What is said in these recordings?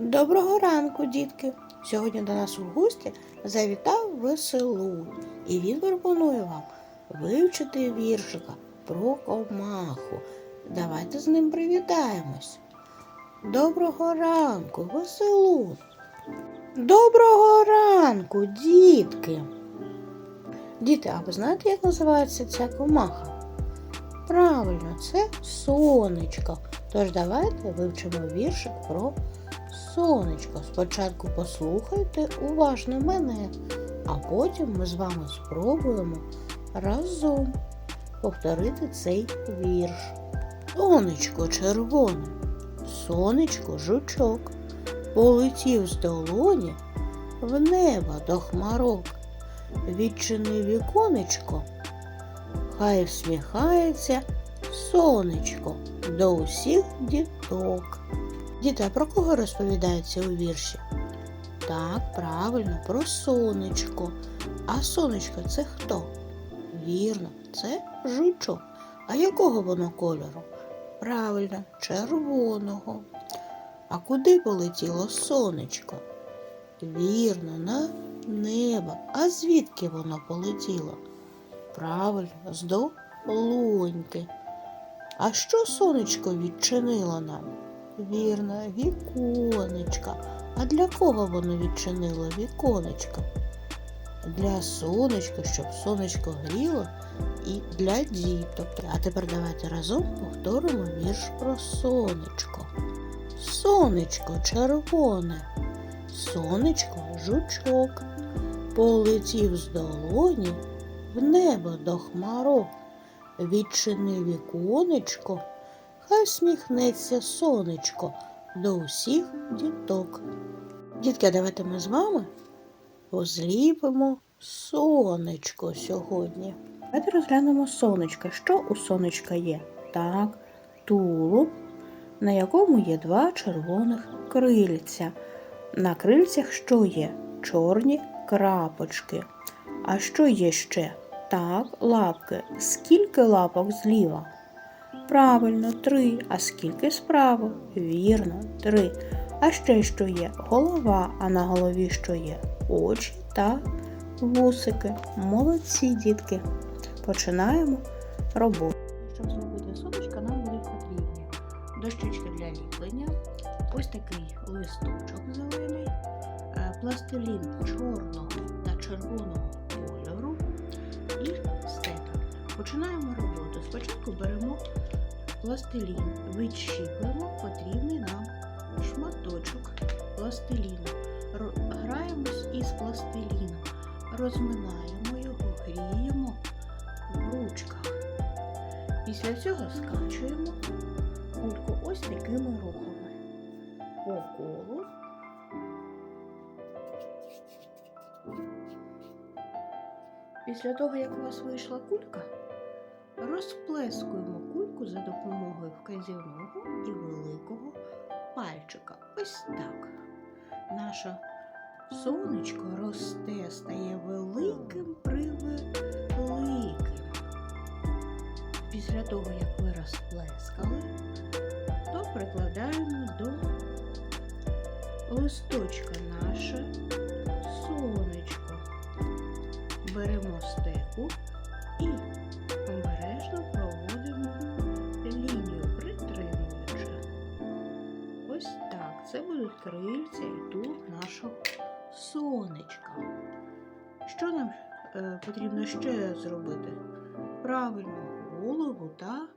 Доброго ранку, дітки! Сьогодні до нас у гості завітав веселун, і він пропонує вам вивчити віршика про комаху. Давайте з ним привітаємось. Доброго ранку, веселун! Доброго ранку, дітки! Діти, а ви знаєте, як називається ця комаха? Правильно, це сонечко. Тож давайте вивчимо віршик про сонечко. Спочатку послухайте уважно мене, а потім ми з вами спробуємо разом повторити цей вірш. Сонечко червоне, сонечко жучок, полетів з долоні в небо до хмарок. Відчини віконечко, хай всміхається сонечко до усіх діток. Діти, а про кого розповідається у вірші? Так, правильно, про сонечко. А сонечко це хто? Вірно, це жучок. А якого воно кольору? Правильно, червоного. А куди полетіло сонечко? Вірно, на небо. А звідки воно полетіло? Правильно, з долоньки. А що сонечко відчинило нам? Вірно, віконечка. А для кого воно відчинило віконечко? Для сонечка, щоб сонечко гріло, і для діток. А тепер давайте разом повторимо вірш про сонечко. Сонечко червоне, сонечко жучок, полетів з долоні в небо до хмарок. Відчини віконечко, хай сміхнеться сонечко до усіх діток. Дітки, давайте ми з вами позліпимо сонечко сьогодні. Давайте розглянемо сонечко. Що у сонечка є? Так, тулуб, на якому є два червоних крильця. На крильцях що є? Чорні крапочки. А що є ще? Так, лапки. Скільки лапок зліва? Правильно, три. А скільки справа? Вірно, три. А ще що є? Голова, а на голові що є? Очі та вусики. Молодці, дітки. Починаємо роботу. Щоб зробити сонечко, нам буде потрібні дощечки для ліплення, ось такий листочок зелений, е, пластилін чорного та червоного кольору і стетер. Починаємо роботу. Спочатку беремо пластилін, відщіплюємо потрібний нам шматочок пластиліну. Граємось із пластиліном, розминаємо його, гріємо в ручках. Після цього скачуємо кульку ось такими рухами по колу. Після того, як у вас вийшла кулька, розплескуємо кульку за допомогою вказівного і великого пальчика. Ось так. Наше сонечко росте, стає великим превеликим. Після того, як ви розплескали, то прикладаємо до листочка наше сонечко. Беремо стеку Це будуть крильця і тут нашого сонечка. Що нам е, потрібно ще зробити? Правильно, голову та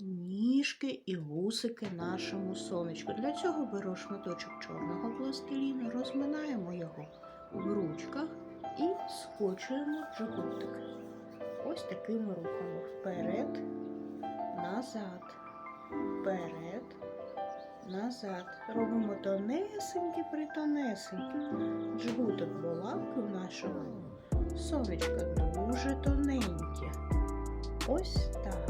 ніжки і вусики нашому сонечку. Для цього беру шматочок чорного пластиліну, розминаємо його в ручках і скочуємо жгутик. Ось такими рухами. Вперед, назад, вперед, назад. Робимо тонесенькі притонесенькі. Жгутик булавки нашого сонечка дуже тоненькі. Ось так.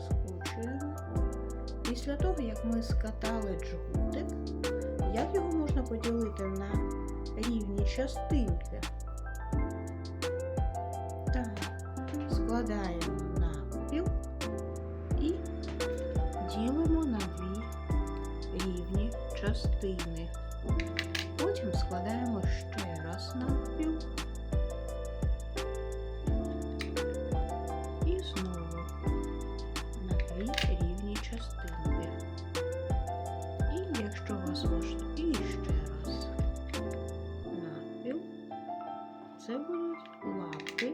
Скручуємо. Після того, як ми скатали джгутик, як його можна поділити на рівні частинки? Так, складаємо частини. Потім складаємо ще раз навпіл. І знову на дві рівні частинки. І якщо вас влаштує, і ще раз навпіл. Це будуть лапки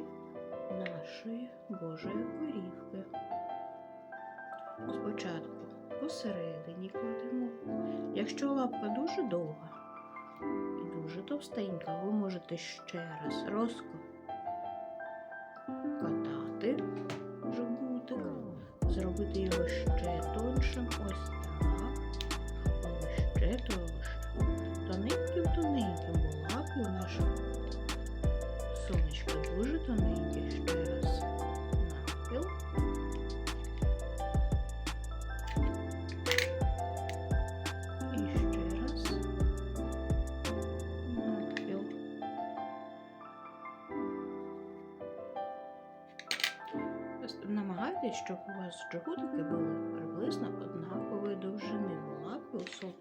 нашої Божої корівки. Спочатку посередині кладемо. Якщо лапка дуже довга і дуже товстенька, ви можете ще раз розкатати жгутик, зробити його ще тоншим, ось так, або ще тоншим. Тоненьким тоненьким, бо лапки у нашого сонечка дуже тоненькі. Намагайтесь, щоб у вас чоботики були приблизно однакової довжини, бо лапки у сок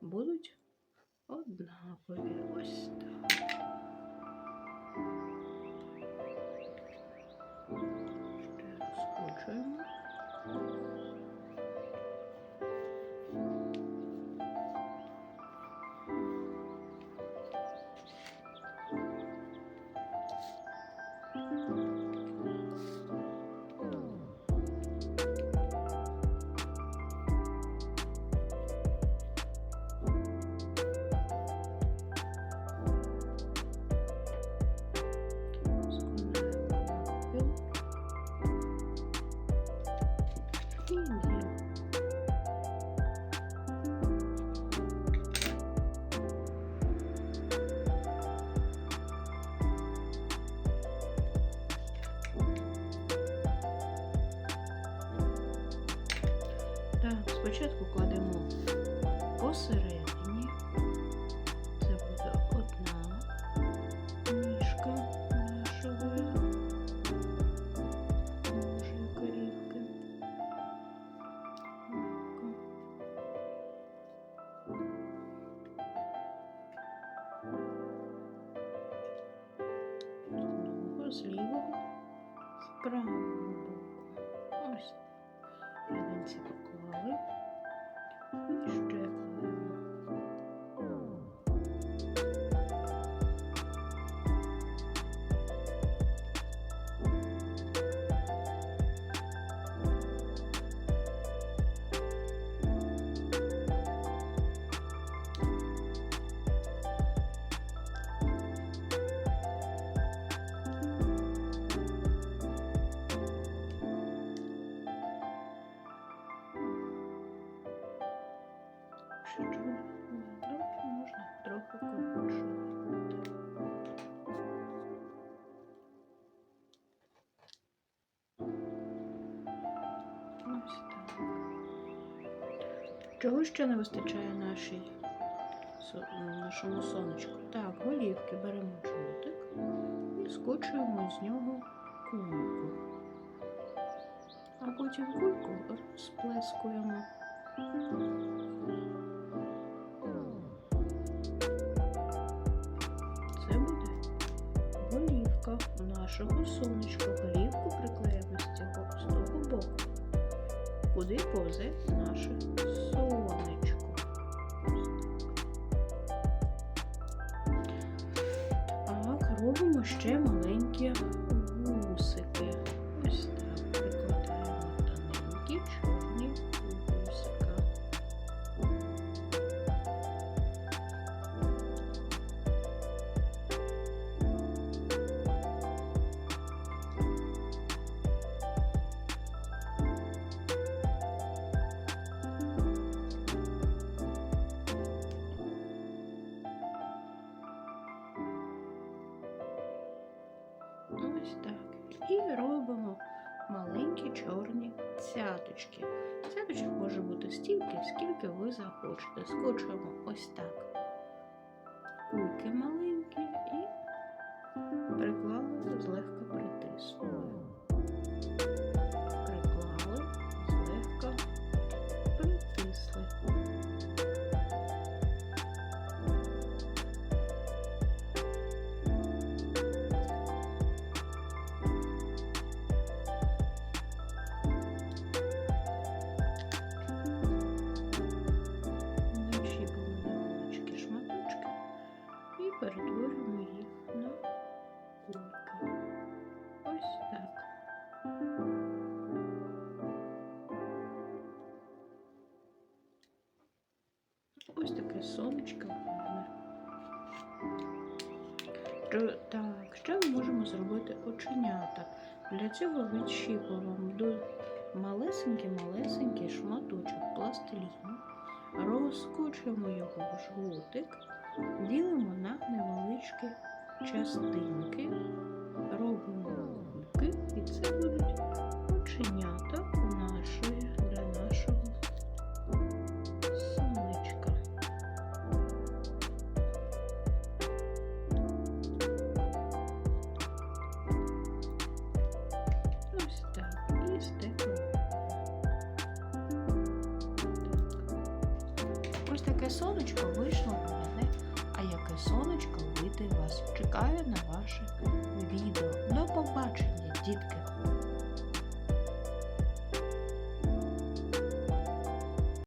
будуть однакові. Ось так. Ще розкручуємо. Спочатку кладемо посередині. Це буде одна ніжка нашої нашої корівки. Знову з лівого, з Що трохи можна трохи коротше. Чого ще не вистачає нашій, нашому сонечку? Так, голівки беремо жгутик і скочуємо з нього кульку. А потім кульку розплескуємо. Голівка нашого сонечка. Голівку приклеїмо з цього з того боку, куди повзе наше сонечко. Цяточки. Цяточок може бути стільки, скільки ви захочете. Скочуємо ось так. Кульки маленькі і приклали злегка притиснули. Ось таке сонечко. Так, що ми можемо зробити оченята? Для цього відщіпуємо малесенький-малесенький шматочок пластиліну, розкочуємо його в жгутик, ділимо на невеличкі частинки, робимо кульки, і це будуть оченята нашої Таке сонечко вийшло в мене. А яке сонечко вийде вас? Чекаю на ваше відео. До побачення, дітки!